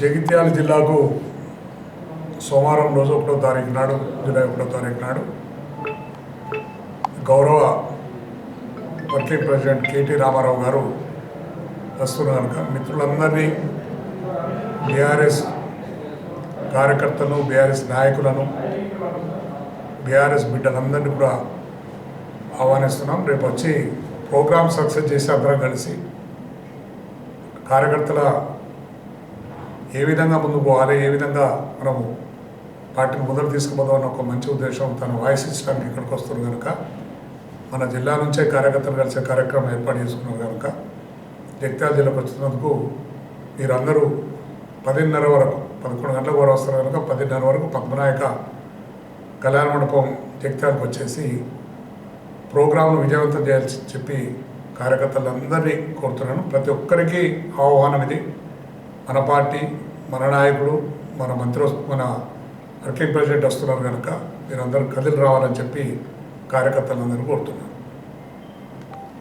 జగిత్యాల జిల్లాకు సోమవారం రోజు ఒకటో తారీఖు నాడు జూలై ఒకటో తారీఖు నాడు గౌరవ వర్కింగ్ ప్రెసిడెంట్ కేటీ రామారావు గారు వస్తున్నారు. కనుక మిత్రులందరినీ బీఆర్ఎస్ కార్యకర్తలను బీఆర్ఎస్ నాయకులను బీఆర్ఎస్ బిడ్డలందరినీ కూడా ఆహ్వానిస్తున్నాం. రేపు వచ్చి ప్రోగ్రామ్ సక్సెస్ చేసి అందరం కలిసి కార్యకర్తల ఏ విధంగా ముందుకు పోవాలి ఏ విధంగా మనము పార్టీని మొదలు తీసుకుపోదాం అన్న ఒక మంచి ఉద్దేశం తను వాయిస్ ఇచ్చడానికి ఇక్కడికి వస్తున్నారు కనుక మన జిల్లా నుంచే కార్యకర్తలు కలిసే కార్యక్రమం ఏర్పాటు చేసుకున్నారు కనుక జగిత్యాల జిల్లాకు వచ్చినందుకు మీరందరూ పదిన్నర వరకు పదకొండు గంటలకు వరకు వస్తారు కనుక పదిన్నర వరకు పద్మనాయక కళ్యాణ మండపం జగిత్యాలకు వచ్చేసి ప్రోగ్రాంను విజయవంతం చేయాల్సి చెప్పి కార్యకర్తలందరినీ కోరుతున్నాను. ప్రతి ఒక్కరికి ఆహ్వానం ఇది. మన పార్టీ మన నాయకుడు మన మంత్రి మన వర్కింగ్ ప్రెసిడెంట్ వస్తున్నారు కనుక మీరందరూ కదిలి రావాలని చెప్పి కార్యకర్తలందరూ కోరుతున్నాను